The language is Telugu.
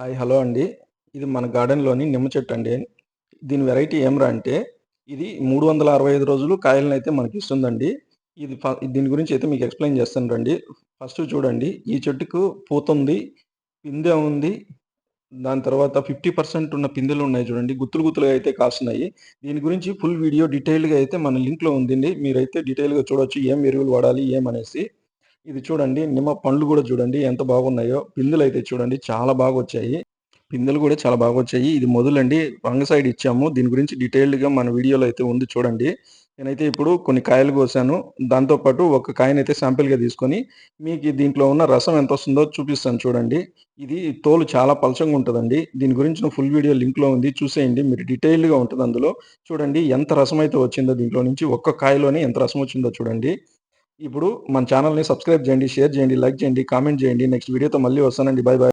హాయ్ హలో అండి. ఇది మన గార్డెన్లోని నిమ్మ చెట్టు అండి. దీని వెరైటీ ఏమరా అంటే ఇది మూడు వందల అరవై ఐదు రోజులు కాయలను అయితే మనకి ఇస్తుందండి. ఇది దీని గురించి అయితే మీకు ఎక్స్ప్లెయిన్ చేస్తాను రండి. ఫస్ట్ చూడండి ఈ చెట్టుకు పూత ఉంది పిందె ఉంది. దాని తర్వాత ఫిఫ్టీ పర్సెంట్ ఉన్న పిందెలు ఉన్నాయి చూడండి. గుత్తులు గుత్తులుగా అయితే కాస్తున్నాయి. దీని గురించి ఫుల్ వీడియో డీటెయిల్గా అయితే మన లింక్లో ఉందండి. మీరైతే డీటెయిల్గా చూడొచ్చు ఏం ఎరువులు వాడాలి ఏమనేసి. ఇది చూడండి నిమ్మ పండ్లు కూడా చూడండి ఎంత బాగున్నాయో. పిందులు అయితే చూడండి చాలా బాగా వచ్చాయి పిందెలు కూడా చాలా బాగా వచ్చాయి ఇది మొదలండి రంగ సైడ్ ఇచ్చాము. దీని గురించి డీటెయిల్డ్గా మన వీడియోలో అయితే ఉంది చూడండి. నేనైతే ఇప్పుడు కొన్ని కాయలు కోసాను. దాంతోపాటు ఒక కాయనైతే శాంపిల్గా తీసుకొని మీకు దీంట్లో ఉన్న రసం ఎంత వస్తుందో చూపిస్తాను చూడండి. ఇది తోలు చాలా పలచంగా ఉంటుందండి. దీని గురించి ఫుల్ వీడియో లింక్లో ఉంది చూసేయండి. మీరు డీటెయిల్డ్గా ఉంటుంది అందులో. చూడండి ఎంత రసం అయితే వచ్చిందో దీంట్లో నుంచి ఒక్క కాయలోనే ఎంత రసం వచ్చిందో చూడండి. ఇప్పుడు మన ఛానల్ని సబ్స్క్రైబ్ చేయండి షేర్ చేయండి లైక్ చేయండి కామెంట్ చేయండి. నెక్స్ట్ వీడియోతో మళ్ళీ వస్తానండి. Bye bye